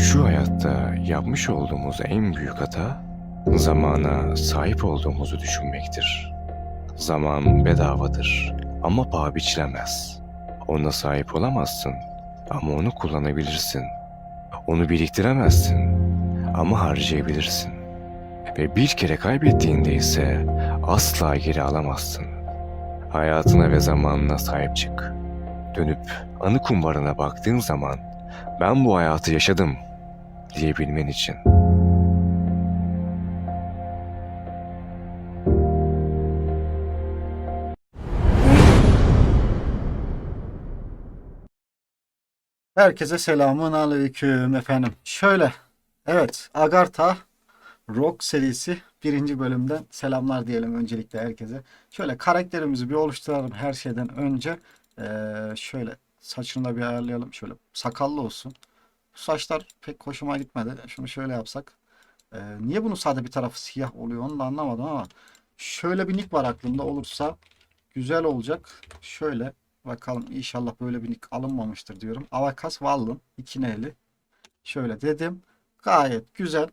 Şu hayatta yapmış olduğumuz en büyük hata zamana sahip olduğumuzu düşünmektir. Zaman bedavadır ama paha biçilemez. Ona sahip olamazsın ama onu kullanabilirsin. Onu biriktiremezsin ama harcayabilirsin. Ve bir kere kaybettiğinde ise asla geri alamazsın. Hayatına ve zamanına sahip çık. Dönüp anı kumbarına baktığın zaman ben bu hayatı yaşadım diyebilmen için. Herkese selamun aleyküm efendim. Şöyle, evet Agartha Rock serisi birinci bölümden selamlar diyelim öncelikle herkese. Şöyle karakterimizi bir oluşturalım her şeyden önce. Ee, şöyle saçını da bir ayarlayalım. Şöyle sakallı olsun. Saçlar pek hoşuma gitmedi. Şunu şöyle yapsak. Ee, niye bunun sade bir tarafı siyah oluyor onu da anlamadım ama. Şöyle bir nick var aklımda olursa güzel olacak. Şöyle Bakalım inşallah böyle bir nick alınmamıştır diyorum. Avakas Vallon 2 neli. Şöyle dedim. Gayet güzel.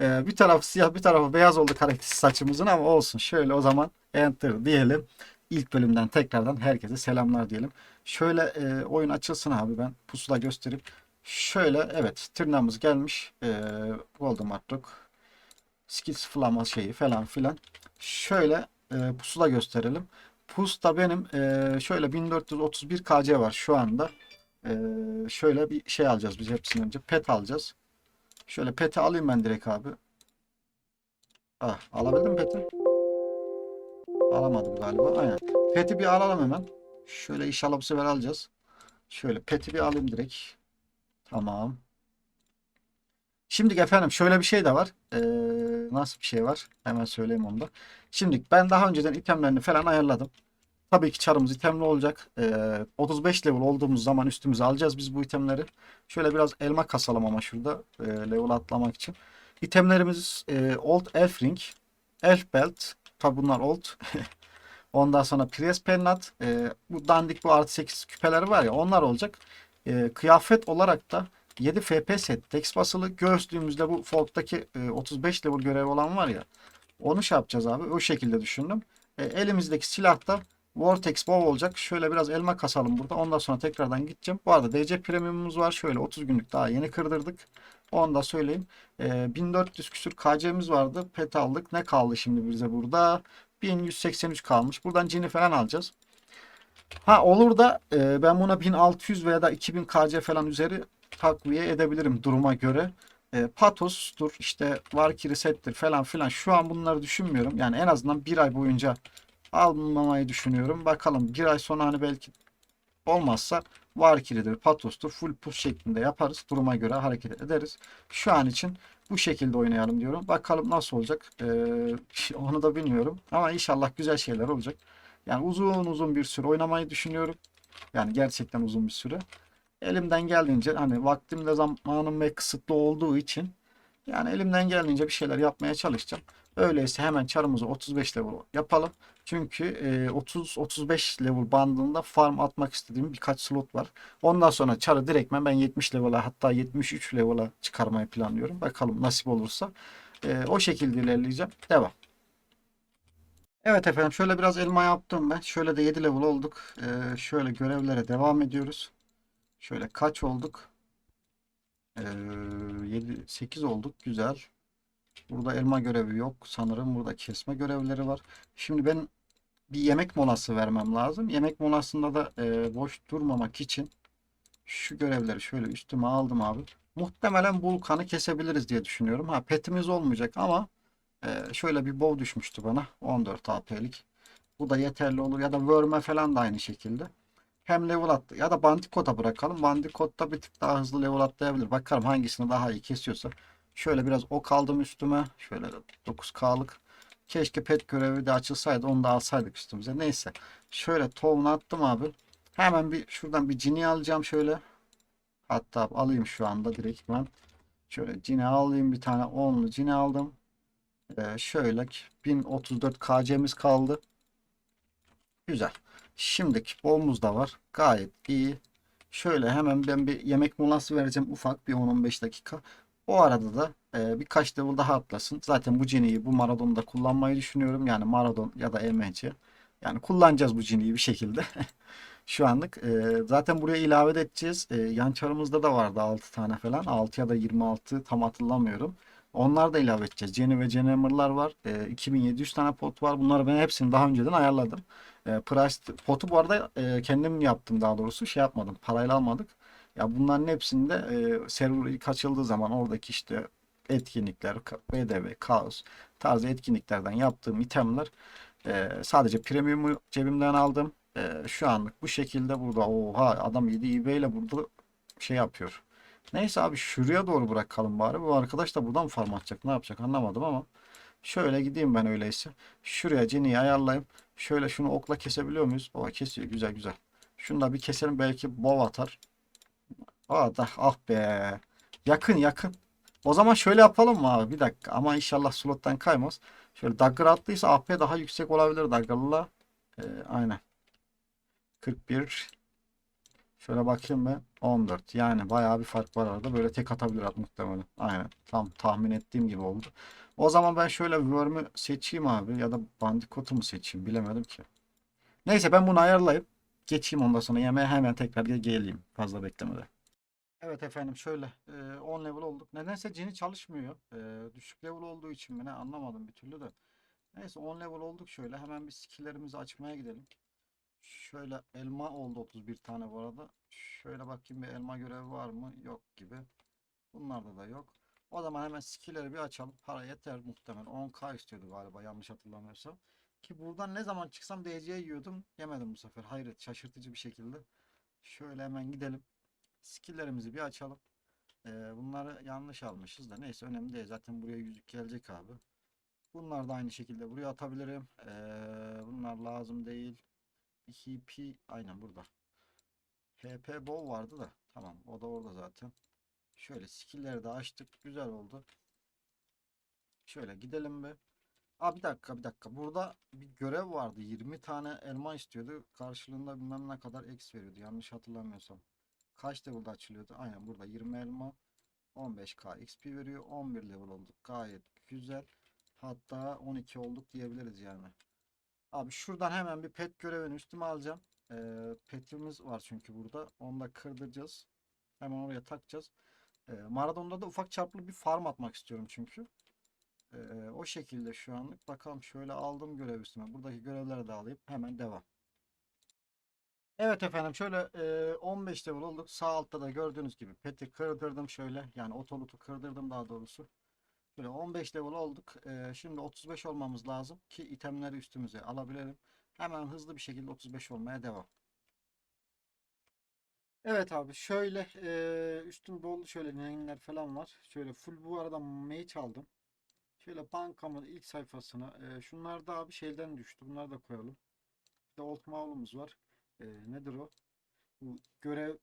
Ee, bir tarafı siyah bir tarafı beyaz oldu karakter saçımızın ama olsun. Şöyle o zaman enter diyelim. İlk bölümden tekrardan herkese selamlar diyelim. Şöyle e, oyun açılsın abi ben pusula gösterip. Şöyle evet tırnağımız gelmiş. E, Voldemort Rock. Skill sıfırlama şeyi falan filan. Şöyle e, pusula gösterelim. Pusta benim eee, şöyle 1431 KC var şu anda. Eee, şöyle bir şey alacağız biz hepsinden önce. Pet alacağız. Şöyle peti alayım ben direkt abi. Ah, alabildim peti? Alamadım galiba. Aynen. Peti bir alalım hemen. Şöyle inşallah bu sefer alacağız. Şöyle peti bir alayım direkt. Tamam. Şimdi efendim şöyle bir şey de var. Ee, nasıl bir şey var? Hemen söyleyeyim onu da. Şimdi ben daha önceden itemlerini falan ayarladım. Tabii ki çarımız itemli olacak. Ee, 35 level olduğumuz zaman üstümüze alacağız biz bu itemleri. Şöyle biraz elma kasalım ama şurada e, level atlamak için. İtemlerimiz e, Old Elf Ring, Elf Belt. Tabii bunlar old. Ondan sonra Priest Pennant. E, bu dandik bu artı 8 küpeleri var ya onlar olacak. E, kıyafet olarak da 7 FP set. Text basılı göğüslüğümüzde bu Folk'taki e, 35 level görevi olan var ya. Onu şey yapacağız abi. O şekilde düşündüm. E, elimizdeki silah da Vortex Bow olacak. Şöyle biraz elma kasalım burada. Ondan sonra tekrardan gideceğim. Bu arada DC Premium'umuz var. Şöyle 30 günlük daha yeni kırdırdık. Onu da söyleyeyim. E, 1400 küsür KC'miz vardı. Pet aldık. Ne kaldı şimdi bize burada? 1183 kalmış. Buradan cini falan alacağız. Ha olur da e, ben buna 1600 veya da 2000 KC falan üzeri takviye edebilirim duruma göre. E, Patos'tur işte Valkyrie settir falan filan. Şu an bunları düşünmüyorum. Yani en azından bir ay boyunca almamayı düşünüyorum. Bakalım bir ay sonra hani belki olmazsa Valkyrie'dir, Patos'tur. Full push şeklinde yaparız. Duruma göre hareket ederiz. Şu an için bu şekilde oynayalım diyorum. Bakalım nasıl olacak. Ee, onu da bilmiyorum. Ama inşallah güzel şeyler olacak. Yani uzun uzun bir süre oynamayı düşünüyorum. Yani gerçekten uzun bir süre. Elimden geldiğince hani vaktim de zamanım ve kısıtlı olduğu için yani elimden geldiğince bir şeyler yapmaya çalışacağım. Öyleyse hemen çarımızı 35 level yapalım. Çünkü e, 30-35 level bandında farm atmak istediğim birkaç slot var. Ondan sonra çarı direktmen ben 70 level'a hatta 73 level'a çıkarmayı planlıyorum. Bakalım nasip olursa. E, o şekilde ilerleyeceğim. Devam. Evet efendim şöyle biraz elma yaptım ben. Şöyle de 7 level olduk. E, şöyle görevlere devam ediyoruz. Şöyle kaç olduk? Ee, 7, 8 olduk. Güzel. Burada elma görevi yok. Sanırım burada kesme görevleri var. Şimdi ben bir yemek molası vermem lazım. Yemek molasında da e, boş durmamak için şu görevleri şöyle üstüme aldım abi. Muhtemelen Vulkan'ı kesebiliriz diye düşünüyorum. Ha petimiz olmayacak ama e, şöyle bir bow düşmüştü bana. 14 AP'lik. Bu da yeterli olur. Ya da Worm'e falan da aynı şekilde. Hem level attı ya da Bandicot'a bırakalım. Bandicot'ta bir tık daha hızlı level atlayabilir. Bakalım hangisini daha iyi kesiyorsa. Şöyle biraz ok aldım üstüme. Şöyle 9K'lık. Keşke pet görevi de açılsaydı. Onu da alsaydık üstümüze. Neyse. Şöyle tohumunu attım abi. Hemen bir şuradan bir cini alacağım şöyle. Hatta alayım şu anda direkt ben. Şöyle cini alayım bir tane 10'lu cini aldım. Ee, şöyle 1034 KC'miz kaldı. Güzel. Şimdiki bolumuz da var. Gayet iyi. Şöyle hemen ben bir yemek molası vereceğim ufak bir 10-15 dakika. O arada da e, birkaç level daha atlasın. Zaten bu ciniyi bu Maradon'da kullanmayı düşünüyorum. Yani Maradon ya da EMC. Yani kullanacağız bu ciniyi bir şekilde. Şu anlık. E, zaten buraya ilave de edeceğiz. E, yan çarımızda da vardı 6 tane falan. 6 ya da 26 tam hatırlamıyorum. Onlar da ilave edeceğiz. Jenny ve Jenhammer'lar var. E, 2700 tane pot var. Bunları ben hepsini daha önceden ayarladım. E, price potu bu arada e, kendim yaptım daha doğrusu. Şey yapmadım. Parayla almadık. Ya bunların hepsinde e, server ilk açıldığı zaman oradaki işte etkinlikler, BDV, Kaos tarzı etkinliklerden yaptığım itemler e, sadece premium'u cebimden aldım. E, şu anlık bu şekilde burada oha adam 7 eBay ile burada şey yapıyor. Neyse abi şuraya doğru bırakalım bari. Bu arkadaş da buradan farm atacak ne yapacak anlamadım ama şöyle gideyim ben öyleyse. Şuraya Jenny'yi ayarlayayım. Şöyle şunu okla kesebiliyor muyuz? O kesiyor güzel güzel. Şunu da bir keselim belki bov atar. Aa da ah be. Yakın yakın. O zaman şöyle yapalım mı abi? Bir dakika ama inşallah slottan kaymaz. Şöyle dagger attıysa AP daha yüksek olabilir dagger'la. Ee, aynen. 41. Şöyle bakayım ben. 14. Yani bayağı bir fark var arada. Böyle tek atabilir muhtemelen. Aynen. Tam tahmin ettiğim gibi oldu. O zaman ben şöyle Worm'ü seçeyim abi. Ya da Bandicoot'u mu seçeyim? Bilemedim ki. Neyse ben bunu ayarlayıp geçeyim ondan sonra yemeğe hemen tekrar gel- geleyim. Fazla beklemeden. Evet efendim şöyle e, 10 level olduk. Nedense cini çalışmıyor. Düşük level olduğu için mi ne anlamadım bir türlü de. Neyse 10 level olduk şöyle. Hemen bir skill'lerimizi açmaya gidelim. Şöyle elma oldu 31 tane bu arada. Şöyle bakayım bir elma görevi var mı? Yok gibi. Bunlarda da yok. O zaman hemen skill'leri bir açalım. Para yeter muhtemelen. 10k istiyordu galiba yanlış hatırlamıyorsam. Ki buradan ne zaman çıksam DC yiyordum. Yemedim bu sefer. Hayret şaşırtıcı bir şekilde. Şöyle hemen gidelim. Skill'lerimizi bir açalım. Ee, bunları yanlış almışız da neyse önemli değil. Zaten buraya yüzük gelecek abi. Bunlar da aynı şekilde buraya atabilirim. Ee, bunlar lazım değil. HP aynen burada. HP Bow vardı da. Tamam o da orada zaten. Şöyle skill'leri de açtık. Güzel oldu. Şöyle gidelim bir. Aa bir dakika bir dakika. Burada bir görev vardı. 20 tane elma istiyordu. Karşılığında bilmem ne kadar X veriyordu. Yanlış hatırlamıyorsam. Kaç level'da açılıyordu? Aynen burada 20 elma 15k XP veriyor. 11 level olduk. Gayet güzel. Hatta 12 olduk diyebiliriz yani. Abi şuradan hemen bir pet görevini üstüme alacağım. Ee, petimiz var çünkü burada. Onu da kırdıracağız. Hemen oraya takacağız. Ee, Maradon'da da ufak çaplı bir farm atmak istiyorum çünkü. Ee, o şekilde şu anlık. Bakalım şöyle aldım görev üstüme. Buradaki görevleri de alayım. Hemen devam. Evet efendim şöyle e, 15 level olduk. Sağ altta da gördüğünüz gibi peti kırdırdım şöyle. Yani otolutu kırdırdım daha doğrusu. Şöyle 15 level olduk. E, şimdi 35 olmamız lazım ki itemleri üstümüze alabilelim. Hemen hızlı bir şekilde 35 olmaya devam. Evet abi şöyle e, üstüm dolu şöyle neyinler falan var. Şöyle full bu arada mage aldım. Şöyle bankamın ilk sayfasına e, şunlar da abi şeyden düştü. Bunları da koyalım. Bir de old mavlumuz var. E, nedir o? Bu görev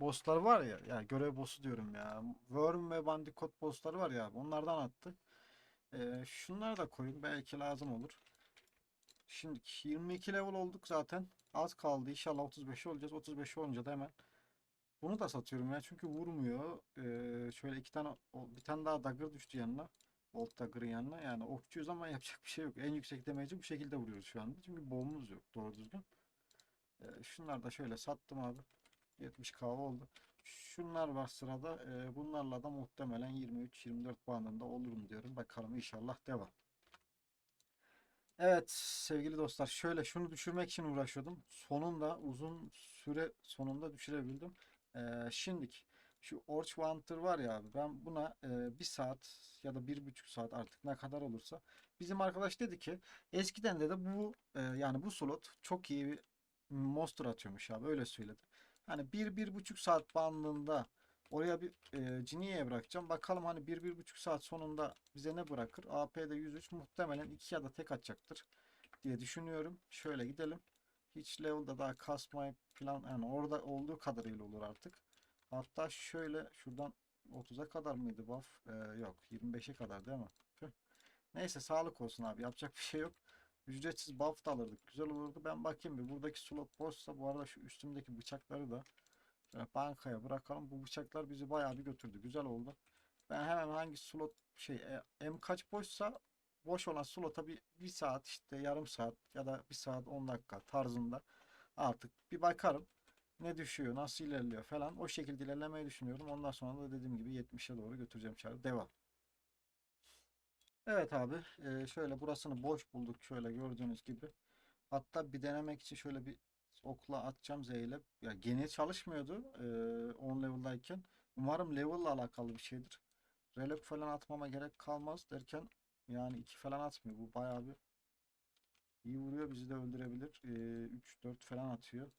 bosslar var ya. Ya görev bossu diyorum ya. Worm ve Bandicoot bossları var ya. Onlardan attı. E, şunları da koyun. Belki lazım olur. Şimdi 22 level olduk zaten. Az kaldı. İnşallah 35 olacağız. 35 olunca da hemen bunu da satıyorum ya. Çünkü vurmuyor. Ee, şöyle iki tane bir tane daha dagger düştü yanına. Bolt dagger'ın yanına. Yani okçuyuz ama yapacak bir şey yok. En yüksek damage'i bu şekilde vuruyoruz şu anda. Çünkü bombumuz yok doğru düzgün. Ee, şunları da şöyle sattım abi. 70k oldu. Şunlar var sırada. Ee, bunlarla da muhtemelen 23-24 bandında olurum diyorum. Bakalım inşallah devam. Evet sevgili dostlar şöyle şunu düşürmek için uğraşıyordum. Sonunda uzun süre sonunda düşürebildim. Ee, şimdik şu Orch Hunter var ya abi ben buna e, bir saat ya da bir buçuk saat artık ne kadar olursa bizim arkadaş dedi ki eskiden de bu e, yani bu slot çok iyi bir monster atıyormuş abi öyle söyledi. Hani bir bir buçuk saat bandında oraya bir e, Cini'ye bırakacağım. Bakalım hani bir bir buçuk saat sonunda bize ne bırakır? AP'de 103 muhtemelen 2 ya da tek atacaktır diye düşünüyorum. Şöyle gidelim. Hiç level'da daha kasmayı plan yani orada olduğu kadarıyla olur artık. Hatta şöyle şuradan 30'a kadar mıydı buff? Ee, yok 25'e kadar değil mi? Neyse sağlık olsun abi yapacak bir şey yok. Ücretsiz buff da alırdık. Güzel olurdu. Ben bakayım bir buradaki slot boşsa bu arada şu üstümdeki bıçakları da bankaya bırakalım. Bu bıçaklar bizi bayağı bir götürdü. Güzel oldu. Ben hemen hangi slot şey e, M kaç boşsa boş olan slota bir, bir saat işte yarım saat ya da bir saat 10 dakika tarzında artık bir bakarım. Ne düşüyor, nasıl ilerliyor falan. O şekilde ilerlemeyi düşünüyorum. Ondan sonra da dediğim gibi 70'e doğru götüreceğim çarı. Devam. Evet abi. şöyle burasını boş bulduk. Şöyle gördüğünüz gibi. Hatta bir denemek için şöyle bir okla atacağım Z ile. Ya gene çalışmıyordu e, 10 level'dayken. Umarım level'la alakalı bir şeydir. Relok falan atmama gerek kalmaz derken yani 2 falan atmıyor. Bu bayağı bir iyi vuruyor. Bizi de öldürebilir. 3-4 falan atıyor.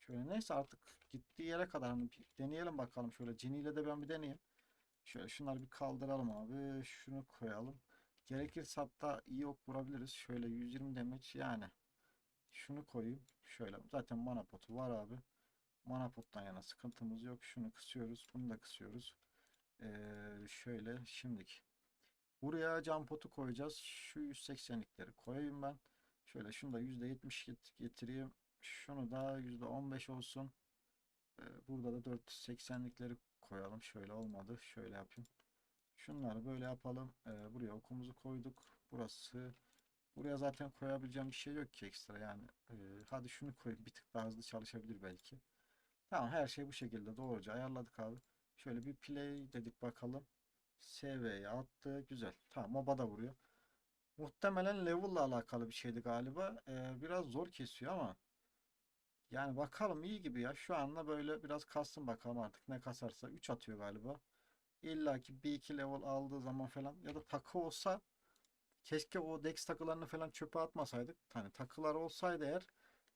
Şöyle neyse artık gittiği yere kadar hani bir deneyelim bakalım. Şöyle Cini ile de ben bir deneyeyim. Şöyle şunları bir kaldıralım abi. Şunu koyalım. Gerekirse hatta iyi ok vurabiliriz. Şöyle 120 damage yani. Şunu koyayım. Şöyle zaten mana potu var abi. Mana pottan yana sıkıntımız yok. Şunu kısıyoruz. Bunu da kısıyoruz. Ee, şöyle şimdilik. Buraya cam potu koyacağız. Şu 180'likleri koyayım ben. Şöyle şunu da %70 get- getireyim. Şunu da %15 olsun. Ee, burada da 480'likleri koyalım. Şöyle olmadı. Şöyle yapayım. Şunları böyle yapalım. Ee, buraya okumuzu koyduk. Burası. Buraya zaten koyabileceğim bir şey yok ki ekstra yani. Ee, hadi şunu koyayım. Bir tık daha hızlı çalışabilir belki. Tamam her şey bu şekilde doğruca ayarladık abi. Şöyle bir play dedik bakalım. SV'ye attı. Güzel. Tamam MOBA da vuruyor. Muhtemelen level'la alakalı bir şeydi galiba. Ee, biraz zor kesiyor ama yani bakalım iyi gibi ya. Şu anda böyle biraz kastım bakalım artık ne kasarsa. 3 atıyor galiba. İlla ki bir iki level aldığı zaman falan ya da takı olsa keşke o dex takılarını falan çöpe atmasaydık. Hani takılar olsaydı eğer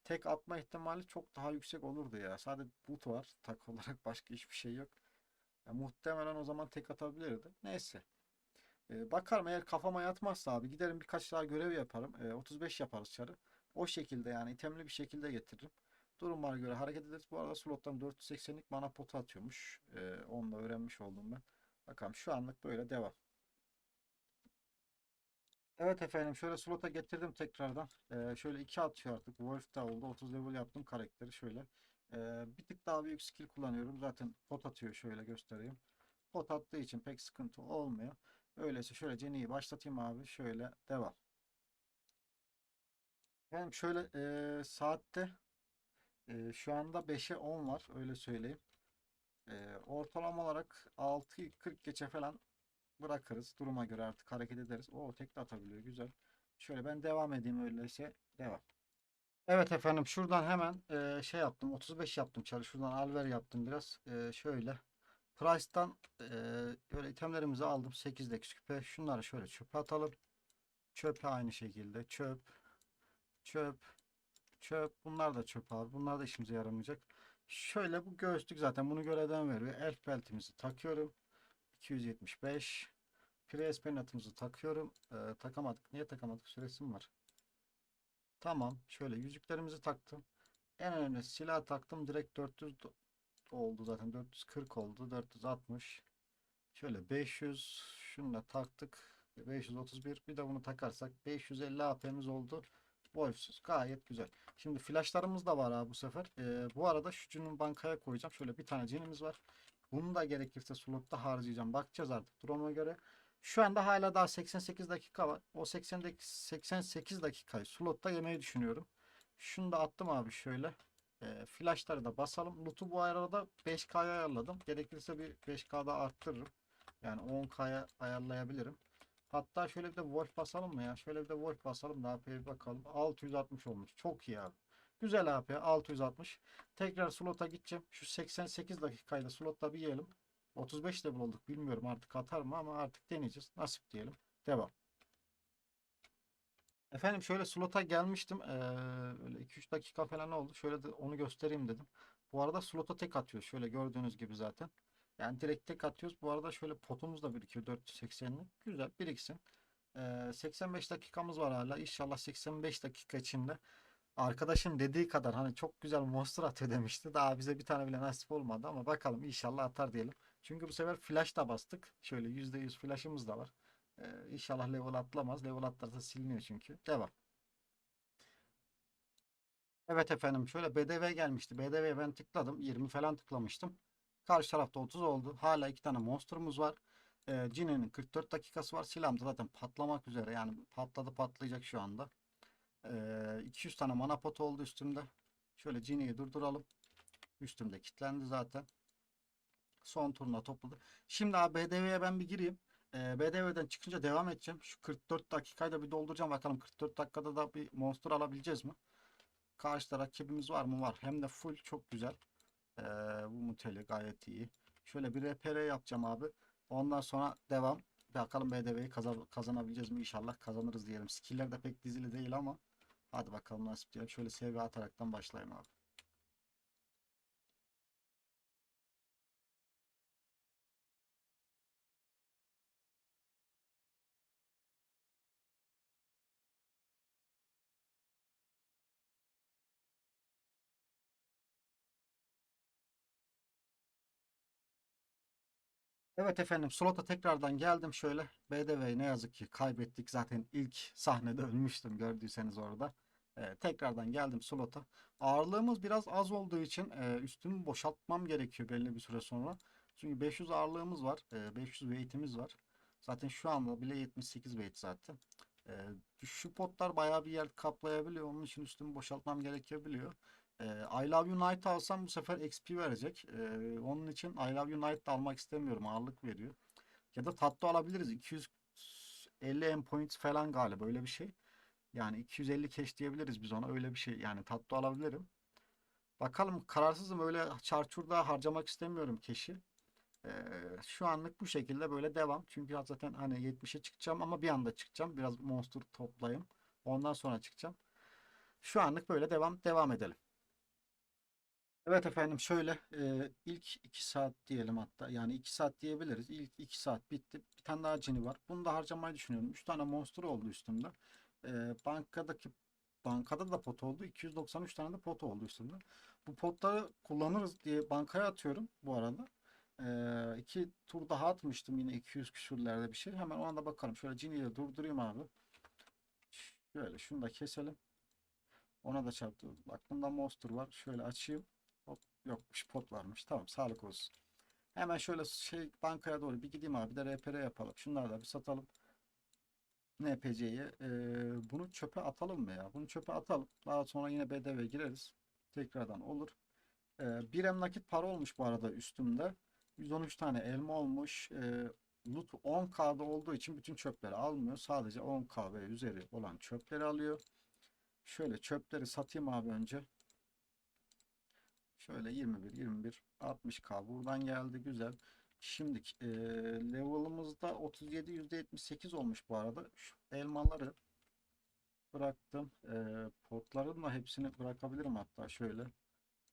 tek atma ihtimali çok daha yüksek olurdu ya. Sadece boot var takı olarak başka hiçbir şey yok. Ya muhtemelen o zaman tek atabilirdi. Neyse. Ee, bakarım eğer kafama yatmazsa abi giderim birkaç daha görev yaparım. Ee, 35 yaparız çarı. O şekilde yani itemli bir şekilde getiririm. Durumlara göre hareket ederiz. Bu arada slottan 480'lik mana potu atıyormuş. Ee, onu da öğrenmiş oldum ben. Bakalım şu anlık böyle devam. Evet efendim şöyle slota getirdim tekrardan. Ee, şöyle 2 atıyor artık. Wolf da oldu. 30 level yaptım karakteri şöyle. Ee, bir tık daha büyük skill kullanıyorum. Zaten pot atıyor şöyle göstereyim. Pot attığı için pek sıkıntı olmuyor. Öyleyse şöyle Jenny'yi başlatayım abi. Şöyle devam. Efendim şöyle e, saatte e, şu anda 5'e 10 var. Öyle söyleyeyim. E, ortalama olarak 6.40 geçe falan bırakırız. Duruma göre artık hareket ederiz. O tek de atabiliyor. Güzel. Şöyle ben devam edeyim öyleyse. Devam. Evet efendim şuradan hemen e, şey yaptım. 35 yaptım çarı. Şuradan alver yaptım biraz. E, şöyle. Price'tan e, böyle itemlerimizi aldım. 8'deki küpe. Şunları şöyle çöpe atalım. Çöpe aynı şekilde. Çöp. Çöp. Çöp. Bunlar da çöp abi. Bunlar da işimize yaramayacak. Şöyle bu göğüslük zaten bunu görevden veriyor. Elf beltimizi takıyorum. 275. Pres penatımızı takıyorum. Ee, takamadık. Niye takamadık? Süresi mi var? Tamam. Şöyle yüzüklerimizi taktım. En önemli silah taktım. Direkt 400 do- oldu zaten. 440 oldu. 460. Şöyle 500. Şunu da taktık. 531. Bir de bunu takarsak 550 AP'miz oldu. Wolfsuz. Gayet güzel. Şimdi flashlarımız da var abi bu sefer. Ee, bu arada şu cünün bankaya koyacağım. Şöyle bir tane cinimiz var. Bunu da gerekirse slotta harcayacağım. Bakacağız artık duruma göre. Şu anda hala daha 88 dakika var. O 80 dak- 88 dakikayı slotta yemeyi düşünüyorum. Şunu da attım abi şöyle. E, flashları da basalım. Loot'u bu arada 5K'ya ayarladım. Gerekirse bir 5K daha arttırırım. Yani 10K'ya ayarlayabilirim. Hatta şöyle bir de Wolf basalım mı ya? Şöyle bir de Wolf basalım da AP'ye bakalım. 660 olmuş. Çok iyi abi. Güzel AP 660. Tekrar slota gideceğim. Şu 88 dakikayla slotta bir yiyelim. 35 level olduk. Bilmiyorum artık atar mı ama artık deneyeceğiz. Nasip diyelim. Devam. Efendim şöyle slota gelmiştim. Ee, öyle 2-3 dakika falan oldu. Şöyle de onu göstereyim dedim. Bu arada slota tek atıyor. Şöyle gördüğünüz gibi zaten. Yani direkt tek atıyoruz. Bu arada şöyle potumuz da birikiyor 480'lik. Güzel biriksin. Ee, 85 dakikamız var hala. İnşallah 85 dakika içinde Arkadaşın dediği kadar hani çok güzel monster atıyor demişti. Daha bize bir tane bile nasip olmadı ama bakalım inşallah atar diyelim. Çünkü bu sefer flash da bastık. Şöyle %100 flash'ımız da var. Ee, inşallah level atlamaz. Level atlarsa siliniyor çünkü. Devam. Evet efendim şöyle BDV gelmişti. BDV'ye ben tıkladım. 20 falan tıklamıştım. Karşı tarafta 30 oldu. Hala iki tane monster'ımız var. Ee, Cine'nin 44 dakikası var. Silahım da zaten patlamak üzere. Yani patladı patlayacak şu anda. Ee, 200 tane mana pot oldu üstümde. Şöyle Cine'yi durduralım. Üstümde kilitlendi zaten. Son turuna topladı. Şimdi abi BDV'ye ben bir gireyim. Ee, BDV'den çıkınca devam edeceğim. Şu 44 dakikayı da bir dolduracağım. Bakalım 44 dakikada da bir monster alabileceğiz mi? Karşıda rakibimiz var mı? Var. Hem de full çok güzel. Ee, bu muteli gayet iyi. Şöyle bir RPR yapacağım abi. Ondan sonra devam. Bakalım BDV'yi kazan kazanabileceğiz mi? İnşallah kazanırız diyelim. Skill'ler de pek dizili değil ama hadi bakalım nasip diyelim. Şöyle seviye ataraktan başlayayım abi. Evet efendim slota tekrardan geldim şöyle. BDV'yi ne yazık ki kaybettik. Zaten ilk sahnede ölmüştüm gördüyseniz orada. Ee, tekrardan geldim slota. Ağırlığımız biraz az olduğu için e, üstümü boşaltmam gerekiyor belli bir süre sonra. Çünkü 500 ağırlığımız var. e, 500 weight'imiz var. Zaten şu anda bile 78 weight zaten. E, şu potlar bayağı bir yer kaplayabiliyor. Onun için üstümü boşaltmam gerekebiliyor. E, I Love You Night alsam bu sefer XP verecek. E, onun için I Love You Night almak istemiyorum. Ağırlık veriyor. Ya da tatlı alabiliriz. 250 M points falan galiba öyle bir şey. Yani 250 cash diyebiliriz biz ona. Öyle bir şey. Yani tatlı alabilirim. Bakalım kararsızım öyle çarçurda harcamak istemiyorum cash'i. Ee, şu anlık bu şekilde böyle devam. Çünkü zaten hani 70'e çıkacağım ama bir anda çıkacağım. Biraz monster toplayayım. Ondan sonra çıkacağım. Şu anlık böyle devam devam edelim. Evet efendim şöyle e, ilk 2 saat diyelim hatta yani 2 saat diyebiliriz. İlk 2 saat bitti. Bir tane daha cini var. Bunu da harcamayı düşünüyorum. 3 tane monster oldu üstümde. E, bankadaki bankada da pot oldu. 293 tane de pot oldu üstümde. Bu potları kullanırız diye bankaya atıyorum bu arada. E, iki tur daha atmıştım yine 200 küsürlerde bir şey. Hemen o anda bakalım. Şöyle ciniyi de durdurayım abi. Şöyle şunu da keselim. Ona da çarptı. Bak bunda monster var. Şöyle açayım. Yokmuş pot varmış. Tamam sağlık olsun. Hemen şöyle şey bankaya doğru bir gideyim abi. Bir de RPR yapalım. Şunları da bir satalım. NPC'yi. Ee, bunu çöpe atalım mı ya? Bunu çöpe atalım. Daha sonra yine BDV gireriz. Tekrardan olur. Ee, bir em nakit para olmuş bu arada üstümde. 113 tane elma olmuş. Ee, loot 10K'da olduğu için bütün çöpleri almıyor. Sadece 10K ve üzeri olan çöpleri alıyor. Şöyle çöpleri satayım abi önce. Şöyle 21, 21, 60k buradan geldi güzel. Şimdi e, level'ımızda 37 %78 olmuş bu arada. Şu elmaları bıraktım. E, potların da hepsini bırakabilirim hatta şöyle.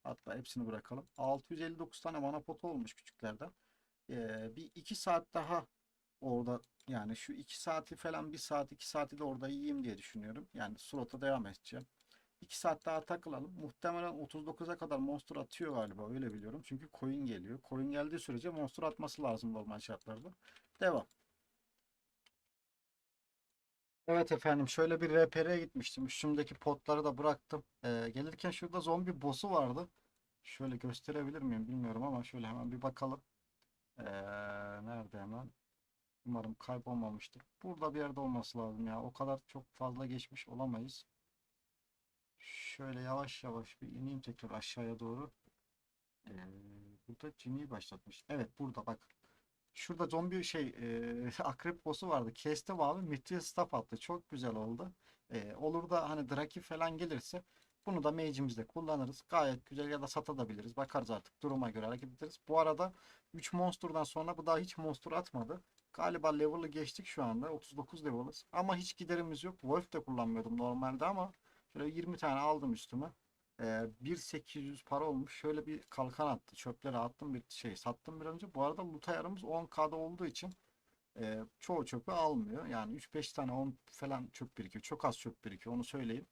Hatta hepsini bırakalım. 659 tane mana potu olmuş küçüklerden. E, bir 2 saat daha orada yani şu 2 saati falan 1 saat 2 saati de orada yiyeyim diye düşünüyorum. Yani slota devam edeceğim. 2 saat daha takılalım. Muhtemelen 39'a kadar monster atıyor galiba. Öyle biliyorum. Çünkü coin geliyor. Coin geldiği sürece monster atması lazım normal şartlarda. Devam. Evet efendim şöyle bir RPR'ye gitmiştim. Üstümdeki potları da bıraktım. Ee, gelirken şurada zombi boss'u vardı. Şöyle gösterebilir miyim bilmiyorum ama şöyle hemen bir bakalım. Ee, nerede hemen? Umarım kaybolmamıştır. Burada bir yerde olması lazım ya. O kadar çok fazla geçmiş olamayız. Şöyle yavaş yavaş bir ineyim tekrar aşağıya doğru. Ee, burada Jimmy'yi başlatmış. Evet burada bak. Şurada zombi şey e, akrep boss'u vardı. Kestim abi. Mithril staff attı. Çok güzel oldu. Ee, olur da hani Draki falan gelirse bunu da mage'imizde kullanırız. Gayet güzel ya da satabiliriz. Bakarız artık duruma göre hareket ederiz. Bu arada 3 monster'dan sonra bu daha hiç monster atmadı. Galiba level'ı geçtik şu anda. 39 level'ız. Ama hiç giderimiz yok. Wolf de kullanmıyordum normalde ama Şöyle 20 tane aldım üstüme. Ee, 1800 para olmuş. Şöyle bir kalkan attı. Çöpleri attım bir şey sattım bir önce. Bu arada loot ayarımız 10k'da olduğu için e, çoğu çöpü almıyor. Yani 3-5 tane 10 falan çöp birikiyor. Çok az çöp birikiyor onu söyleyeyim.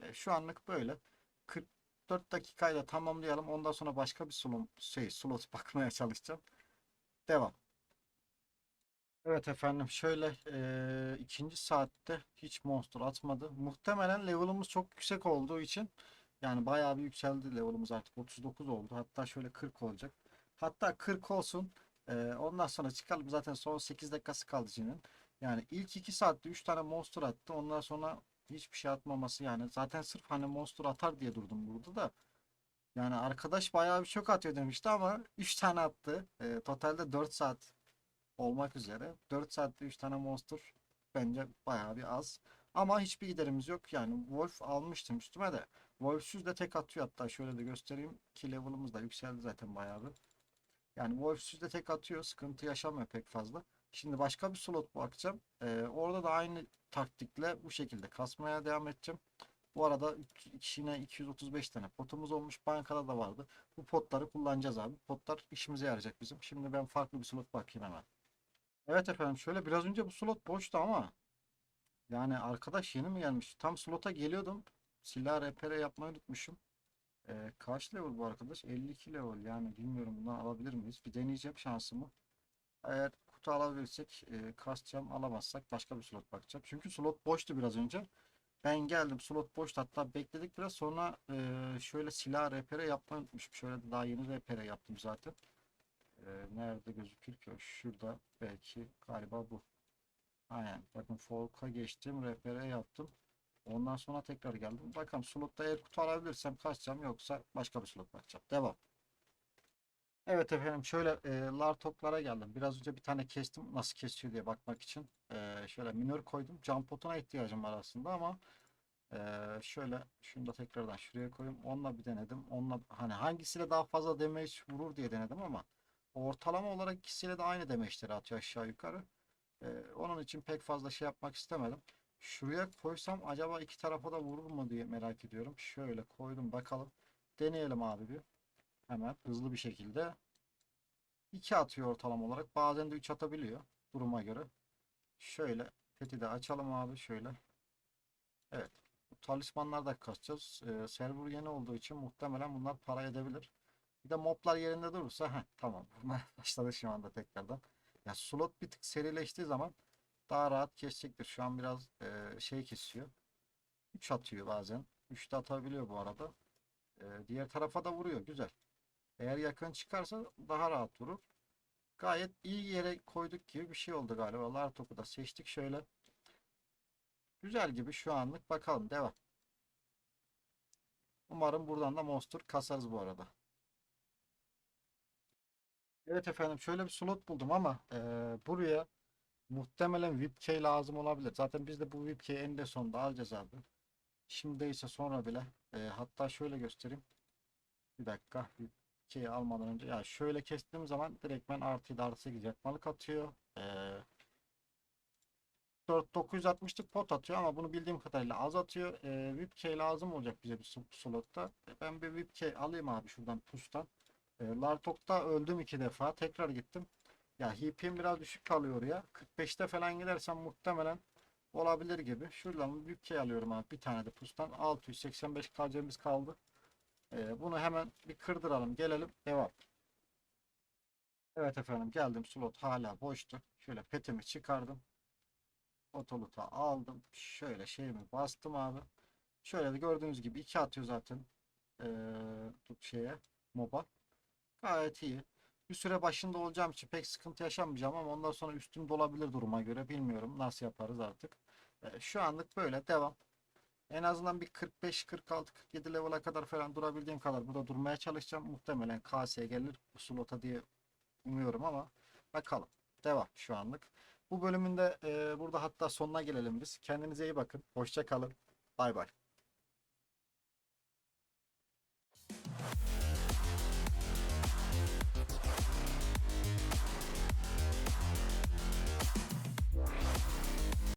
E, şu anlık böyle. 44 dakikayla tamamlayalım. Ondan sonra başka bir slot, şey, slot bakmaya çalışacağım. Devam. Evet efendim şöyle eee, ikinci saatte hiç monster atmadı. Muhtemelen level'ımız çok yüksek olduğu için Yani bayağı bir yükseldi level'ımız artık 39 oldu. Hatta şöyle 40 olacak. Hatta 40 olsun. Ee, ondan sonra çıkalım. Zaten son 8 dakikası kaldı Jin'in. Yani ilk 2 saatte 3 tane monster attı. Ondan sonra hiçbir şey atmaması yani. Zaten sırf hani monster atar diye durdum burada da. Yani arkadaş bayağı bir çok atıyor demişti ama 3 tane attı. Ee, totalde 4 saat olmak üzere. 4 saatte 3 tane monster bence bayağı bir az. Ama hiçbir giderimiz yok. Yani Wolf almıştım üstüme de. Wolf'süz de tek atıyor hatta şöyle de göstereyim ki level'ımız da yükseldi zaten bayağı bir. Yani Wolf'süz de tek atıyor. Sıkıntı yaşamıyor pek fazla. Şimdi başka bir slot bakacağım. Ee, orada da aynı taktikle bu şekilde kasmaya devam edeceğim. Bu arada kişine 235 tane potumuz olmuş. Bankada da vardı. Bu potları kullanacağız abi. Potlar işimize yarayacak bizim. Şimdi ben farklı bir slot bakayım hemen. Evet efendim şöyle biraz önce bu slot boştu ama yani arkadaş yeni mi gelmiş? Tam slota geliyordum. Silah repere yapmayı unutmuşum. Ee, kaç level bu arkadaş? 52 level yani bilmiyorum bundan alabilir miyiz? Bir deneyeceğim şansımı. Eğer kutu alabilirsek e, kasacağım alamazsak başka bir slot bakacağım. Çünkü slot boştu biraz önce. Ben geldim slot boştu hatta bekledik biraz sonra e, şöyle silah repere yapmayı unutmuşum. Şöyle daha yeni repere yaptım zaten. E, nerede gözükür ki? Şurada belki galiba bu. Aynen. Bakın Folk'a geçtim. Repere yaptım. Ondan sonra tekrar geldim. Bakalım slotta eğer kutu alabilirsem kaçacağım yoksa başka bir slot bakacağım. Devam. Evet efendim şöyle e, Lartok'lara geldim. Biraz önce bir tane kestim. Nasıl kesiyor diye bakmak için. E, şöyle minör koydum. Jump potuna ihtiyacım var aslında ama e, şöyle şunu da tekrardan şuraya koyayım. Onunla bir denedim. Onunla hani hangisiyle daha fazla damage vurur diye denedim ama ortalama olarak ikisiyle de aynı damage'leri atıyor aşağı yukarı. E, onun için pek fazla şey yapmak istemedim. Şuraya koysam acaba iki tarafa da vurur mu diye merak ediyorum. Şöyle koydum bakalım. Deneyelim abi bir. Hemen hızlı bir şekilde. 2 atıyor ortalama olarak. Bazen de 3 atabiliyor. Duruma göre. Şöyle. Peti de açalım abi. Şöyle. Evet. Talismanlar da kasacağız. Ee, server yeni olduğu için muhtemelen bunlar para edebilir. Bir de moblar yerinde durursa heh, tamam. Başladı şu anda tekrardan. Ya slot bir tık serileştiği zaman daha rahat kesecektir. Şu an biraz e, şey kesiyor. 3 atıyor bazen. 3 de atabiliyor bu arada. E, diğer tarafa da vuruyor. Güzel. Eğer yakın çıkarsa daha rahat vurur. Gayet iyi yere koyduk gibi bir şey oldu galiba. Lartok'u da seçtik şöyle. Güzel gibi şu anlık. Bakalım devam. Umarım buradan da monster kasarız bu arada. Evet efendim şöyle bir slot buldum ama e, buraya muhtemelen VIPK lazım olabilir. Zaten biz de bu VIPK'yi eninde sonunda alacağız abi. Şimdi ise sonra bile. E, hatta şöyle göstereyim. Bir dakika. VIPK'yi almadan önce. Ya şöyle kestiğim zaman direktmen artı 7 artı 8 yakmalık atıyor. E, 4 960'lık pot atıyor ama bunu bildiğim kadarıyla az atıyor. E, VIPK lazım olacak bize bir slotta. E, ben bir VIPK alayım abi şuradan pustan. E, Lartok'ta öldüm iki defa. Tekrar gittim. Ya HP'm biraz düşük kalıyor ya. 45'te falan gidersem muhtemelen olabilir gibi. Şuradan şey alıyorum abi. Bir tane de pustan. 685 KC'miz kaldı. Ee, bunu hemen bir kırdıralım. Gelelim. Devam. Evet efendim geldim. Slot hala boştu. Şöyle petimi çıkardım. Otoluta aldım. Şöyle şeyimi bastım abi. Şöyle de gördüğünüz gibi iki atıyor zaten. Ee, şeye. Moba. Gayet iyi. Bir süre başında olacağım için pek sıkıntı yaşamayacağım ama ondan sonra üstüm dolabilir duruma göre. Bilmiyorum nasıl yaparız artık. Ee, şu anlık böyle devam. En azından bir 45, 46, 47 level'a kadar falan durabildiğim kadar burada durmaya çalışacağım. Muhtemelen KS gelir bu slota diye umuyorum ama bakalım. Devam şu anlık. Bu bölümünde e, burada hatta sonuna gelelim biz. Kendinize iyi bakın. Hoşça kalın. Bay bay.